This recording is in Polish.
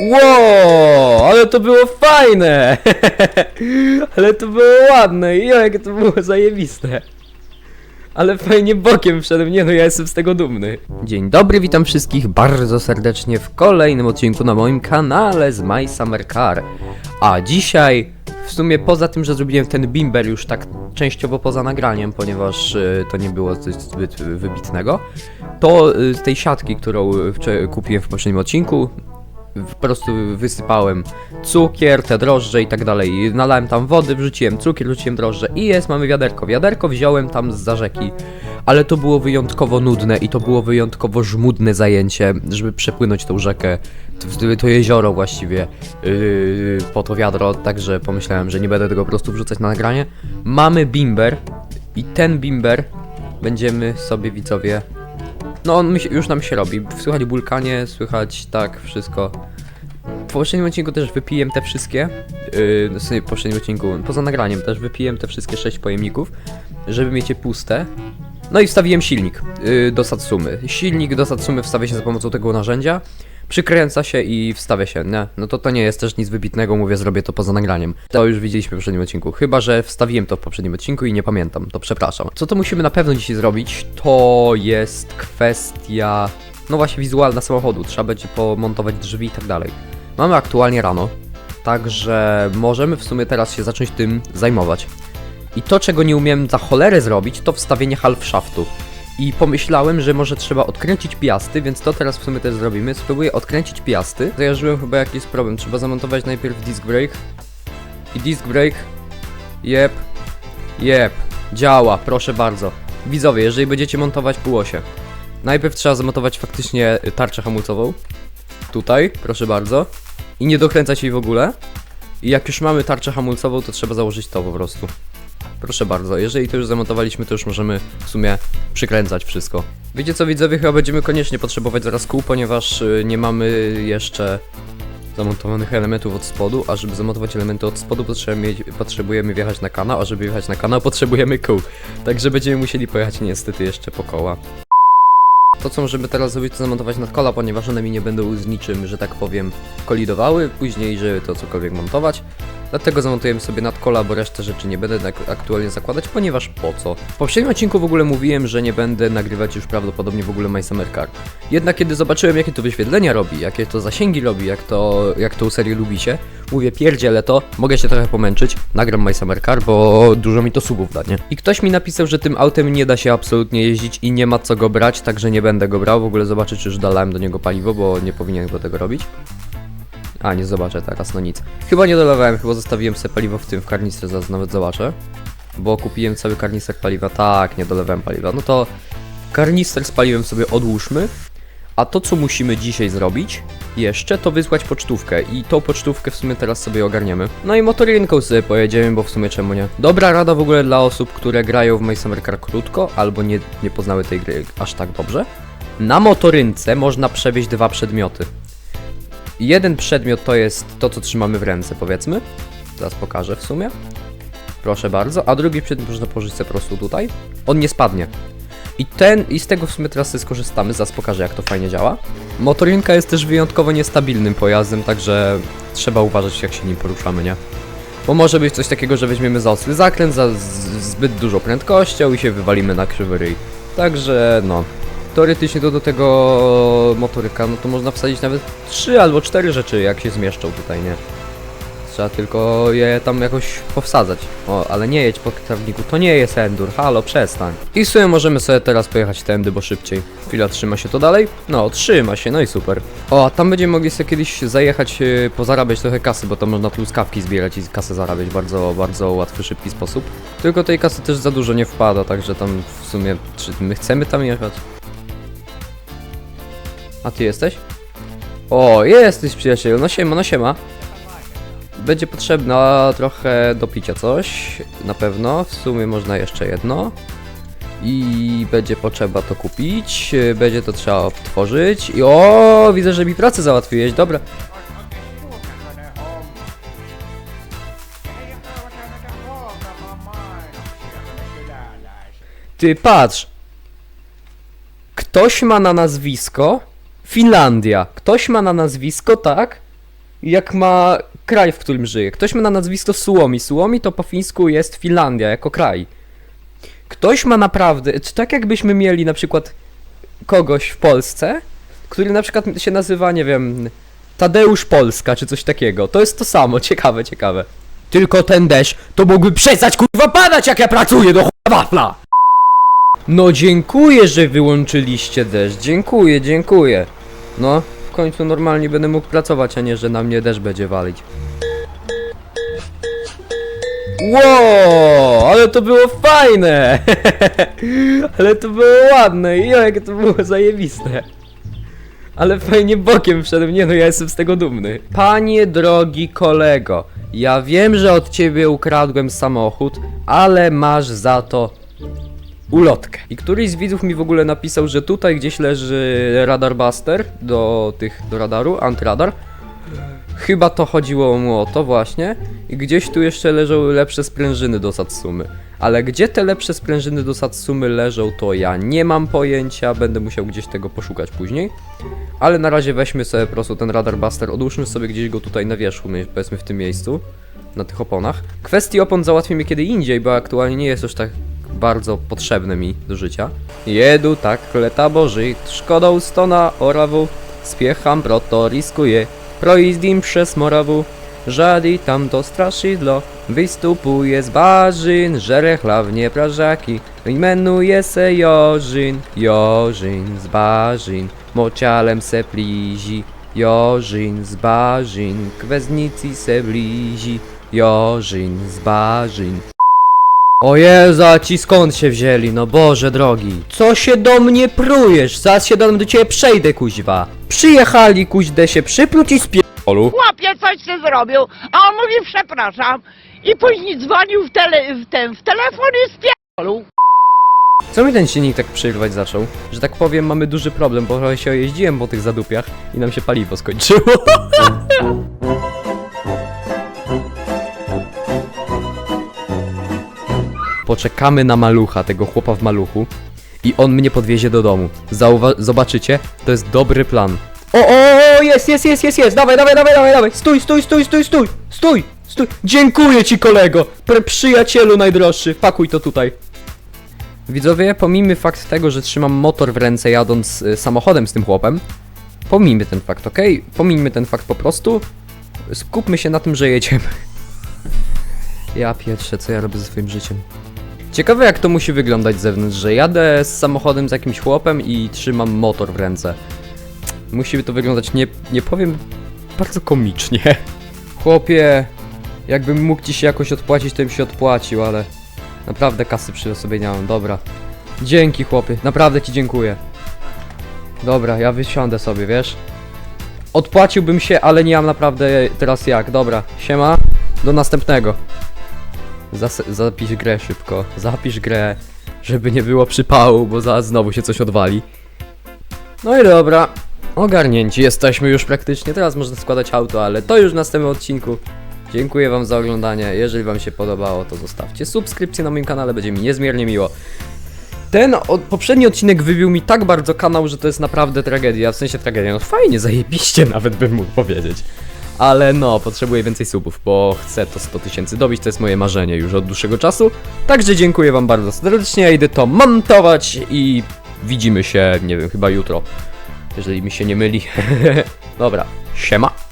Wow, ale to było fajne! ale to było ładne i jakie to było zajebiste. Ale fajnie bokiem wszedłem, nie no ja jestem z tego dumny. Dzień dobry, witam wszystkich bardzo serdecznie w kolejnym odcinku na moim kanale z My Summer Car. A dzisiaj, w sumie poza tym, że zrobiłem ten bimber już tak częściowo poza nagraniem, ponieważ y, to nie było coś zbyt wybitnego, to y, z tej siatki, którą wczoraj kupiłem w poprzednim odcinku, po prostu wysypałem cukier, te drożdże i tak dalej. Nalałem tam wody, wrzuciłem cukier, wrzuciłem drożdże i jest, mamy wiaderko. Wiaderko wziąłem tam z rzeki, ale to było wyjątkowo nudne i to było wyjątkowo żmudne zajęcie, żeby przepłynąć tą rzekę, to, to jezioro właściwie, yy, po to wiadro, także pomyślałem, że nie będę tego po prostu wrzucać na nagranie. Mamy bimber i ten bimber będziemy sobie widzowie no on mi się, już nam się robi. Słychać bulkanie, słychać tak wszystko. W poprzednim odcinku też wypiłem te wszystkie. Yy, w poprzednim odcinku, poza nagraniem też wypiłem te wszystkie 6 pojemników, żeby mieć je puste. No i wstawiłem silnik yy, do Satsumy. Silnik do Satsumy wstawia się za pomocą tego narzędzia. Przykręca się i wstawia się, nie? No to to nie jest też nic wybitnego, mówię, zrobię to poza nagraniem. To już widzieliśmy w poprzednim odcinku. Chyba, że wstawiłem to w poprzednim odcinku i nie pamiętam, to przepraszam. Co to musimy na pewno dzisiaj zrobić, to jest kwestia, no właśnie wizualna samochodu. Trzeba będzie pomontować drzwi i tak dalej. Mamy aktualnie rano, także możemy w sumie teraz się zacząć tym zajmować. I to, czego nie umiem za cholerę zrobić, to wstawienie half shaftu. I pomyślałem, że może trzeba odkręcić piasty, więc to teraz w sumie też zrobimy. Spróbuję odkręcić piasty. Zajarzyłem chyba jakiś problem. Trzeba zamontować najpierw disc brake. I disc brake. Jep. Jep. Działa, proszę bardzo. Widzowie, jeżeli będziecie montować półosie, najpierw trzeba zamontować faktycznie tarczę hamulcową. Tutaj, proszę bardzo. I nie dokręcać jej w ogóle. I jak już mamy tarczę hamulcową, to trzeba założyć to po prostu. Proszę bardzo, jeżeli to już zamontowaliśmy, to już możemy w sumie przykręcać wszystko. Wiecie co widzowie, chyba będziemy koniecznie potrzebować zaraz kół, ponieważ y, nie mamy jeszcze zamontowanych elementów od spodu, a żeby zamontować elementy od spodu potrzebujemy, potrzebujemy wjechać na kanał, a żeby wjechać na kanał potrzebujemy kół. Także będziemy musieli pojechać niestety jeszcze po koła. To co możemy teraz zrobić to zamontować nadkola, ponieważ one mi nie będą z niczym, że tak powiem, kolidowały, później żeby to cokolwiek montować. Dlatego zamontujemy sobie nadkola, bo resztę rzeczy nie będę tak aktualnie zakładać, ponieważ po co? W poprzednim odcinku w ogóle mówiłem, że nie będę nagrywać już prawdopodobnie w ogóle My Summer Car. Jednak kiedy zobaczyłem jakie to wyświetlenia robi, jakie to zasięgi robi, jak to, jak tą serię lubicie, mówię pierdzielę to, mogę się trochę pomęczyć, nagram My Summer Car, bo dużo mi to subów da, nie? I ktoś mi napisał, że tym autem nie da się absolutnie jeździć i nie ma co go brać, także nie będę go brał, w ogóle zobaczę czy już dolałem do niego paliwo, bo nie powinienem go tego robić. A, nie zobaczę teraz, no nic. Chyba nie dolewałem, chyba zostawiłem sobie paliwo w tym, w karnistrze, zaraz nawet zobaczę. Bo kupiłem cały karnister paliwa, tak, nie dolewałem paliwa. No to karnister z paliwem sobie odłóżmy. A to, co musimy dzisiaj zrobić, jeszcze, to wysłać pocztówkę. I tą pocztówkę w sumie teraz sobie ogarniemy. No i motorynką sobie pojedziemy, bo w sumie czemu nie. Dobra rada w ogóle dla osób, które grają w My Summer Car krótko, albo nie, nie poznały tej gry aż tak dobrze. Na motorynce można przewieźć dwa przedmioty. Jeden przedmiot to jest to, co trzymamy w ręce, powiedzmy. Zaraz pokażę w sumie. Proszę bardzo. A drugi przedmiot można położyć po prostu tutaj. On nie spadnie. I ten, i z tego w sumie teraz skorzystamy, zaraz pokażę jak to fajnie działa. Motorynka jest też wyjątkowo niestabilnym pojazdem, także trzeba uważać jak się nim poruszamy, nie? Bo może być coś takiego, że weźmiemy za ostry zakręt, za zbyt dużą prędkością i się wywalimy na krzywy ryj. Także no, teoretycznie to do tego motoryka, no to można wsadzić nawet trzy albo cztery rzeczy, jak się zmieszczą tutaj, nie? Trzeba tylko je tam jakoś powsadzać. O, ale nie jedź po trawniku, to nie jest endur, halo, przestań. I w sumie możemy sobie teraz pojechać tędy, bo szybciej. Chwila, trzyma się to dalej? No, trzyma się, no i super. O, a tam będziemy mogli sobie kiedyś zajechać, yy, pozarabiać trochę kasy, bo tam można truskawki zbierać i kasę zarabiać bardzo, bardzo łatwy, szybki sposób. Tylko tej kasy też za dużo nie wpada, także tam w sumie, czy my chcemy tam jechać? A ty jesteś? O, jesteś przyjacielu, no siema, no siema. Będzie potrzebna trochę do picia coś, na pewno, w sumie można jeszcze jedno. I będzie potrzeba to kupić, będzie to trzeba odtworzyć. I o, widzę, że mi pracę załatwiłeś, dobra. Ty patrz. Ktoś ma na nazwisko Finlandia. Ktoś ma na nazwisko, tak? jak ma kraj, w którym żyje. Ktoś ma na nazwisko Suomi. Suomi to po fińsku jest Finlandia jako kraj. Ktoś ma naprawdę, czy tak jakbyśmy mieli na przykład kogoś w Polsce, który na przykład się nazywa, nie wiem, Tadeusz Polska, czy coś takiego. To jest to samo, ciekawe, ciekawe. Tylko ten deszcz to mógłby przestać kurwa padać jak ja pracuję do chuja wafla! No dziękuję, że wyłączyliście deszcz, dziękuję, dziękuję. No, w końcu normalnie będę mógł pracować, a nie, że na mnie deszcz będzie walić. Wow, ale to było fajne! ale to było ładne i jakie to było zajebiste. Ale fajnie bokiem wszedłem, nie no, ja jestem z tego dumny. Panie drogi kolego, ja wiem, że od ciebie ukradłem samochód, ale masz za to ulotkę. I któryś z widzów mi w ogóle napisał, że tutaj gdzieś leży radar buster do tych, do radaru, antyradar. Chyba to chodziło mu o to właśnie. I gdzieś tu jeszcze leżą lepsze sprężyny do Satsumy. Ale gdzie te lepsze sprężyny do Satsumy leżą, to ja nie mam pojęcia. Będę musiał gdzieś tego poszukać później. Ale na razie weźmy sobie po prostu ten radar buster, odłóżmy sobie gdzieś go tutaj na wierzchu, my- powiedzmy w tym miejscu. Na tych oponach. Kwestii opon załatwimy kiedy indziej, bo aktualnie nie jest już tak bardzo potrzebne mi do życia. Jedu tak leta boży, szkodą stona orawu, spiecham proto riskuję, proizdim przez morawu. Żadi tam to straszydlo, wystupuje z barzyn, żere chlawnie prażaki, imenuje se Jorzyn, Jorzyn z barzyn, mocialem se plizi, Jorzyn z barzyn, kweznicy se blizi, Jorzyn z barzyn. O Jezu, a ci skąd się wzięli, no Boże drogi. Co się do mnie prujesz? Zaraz się do, do ciebie przejdę, kuźwa. Przyjechali, kuźdę się przypluć i spierdolu. chłopie coś się zrobił, a on mówi przepraszam. I później dzwonił w, tele, w, ten, w telefon i spierdolił. Co mi ten silnik tak przerywać zaczął? Że tak powiem, mamy duży problem, bo trochę się jeździłem po tych zadupiach i nam się paliwo skończyło. Poczekamy na malucha, tego chłopa w maluchu i on mnie podwiezie do domu. Zauwa- zobaczycie, to jest dobry plan. O, o, o, jest, jest, jest, jest, jest, dawaj, dawaj, dawaj, dawaj, dawaj, stój, stój, stój, stój, stój, stój, stój, dziękuję ci kolego, Pr przyjacielu najdroższy, pakuj to tutaj. Widzowie, pomijmy fakt tego, że trzymam motor w ręce jadąc y, samochodem z tym chłopem. Pomijmy ten fakt, ok? Pomijmy ten fakt po prostu. Skupmy się na tym, że jedziemy. Ja pietrzę, co ja robię ze swoim życiem. Ciekawe jak to musi wyglądać z zewnątrz, że jadę z samochodem z jakimś chłopem i trzymam motor w ręce. Musi to wyglądać, nie, nie powiem, bardzo komicznie. Chłopie, jakbym mógł ci się jakoś odpłacić, to bym się odpłacił, ale... Naprawdę kasy przy sobie nie mam, dobra. Dzięki chłopie, naprawdę ci dziękuję. Dobra, ja wysiądę sobie, wiesz? Odpłaciłbym się, ale nie mam naprawdę teraz jak, dobra. Siema, do następnego. Zas zapisz grę szybko, zapisz grę, żeby nie było przypału, bo zaraz znowu się coś odwali. No i dobra, ogarnięci jesteśmy już praktycznie, teraz można składać auto, ale to już w następnym odcinku. Dziękuję wam za oglądanie. Jeżeli wam się podobało, to zostawcie subskrypcję na moim kanale, będzie mi niezmiernie miło. Ten o, poprzedni odcinek wybił mi tak bardzo kanał, że to jest naprawdę tragedia. W sensie tragedia, no fajnie, zajebiście nawet bym mógł powiedzieć. Ale no, potrzebuję więcej subów, bo chcę to 100 tysięcy dobić, to jest moje marzenie już od dłuższego czasu. Także dziękuję wam bardzo serdecznie, ja idę to montować i widzimy się, nie wiem, chyba jutro. Jeżeli mi się nie myli. Dobra, siema.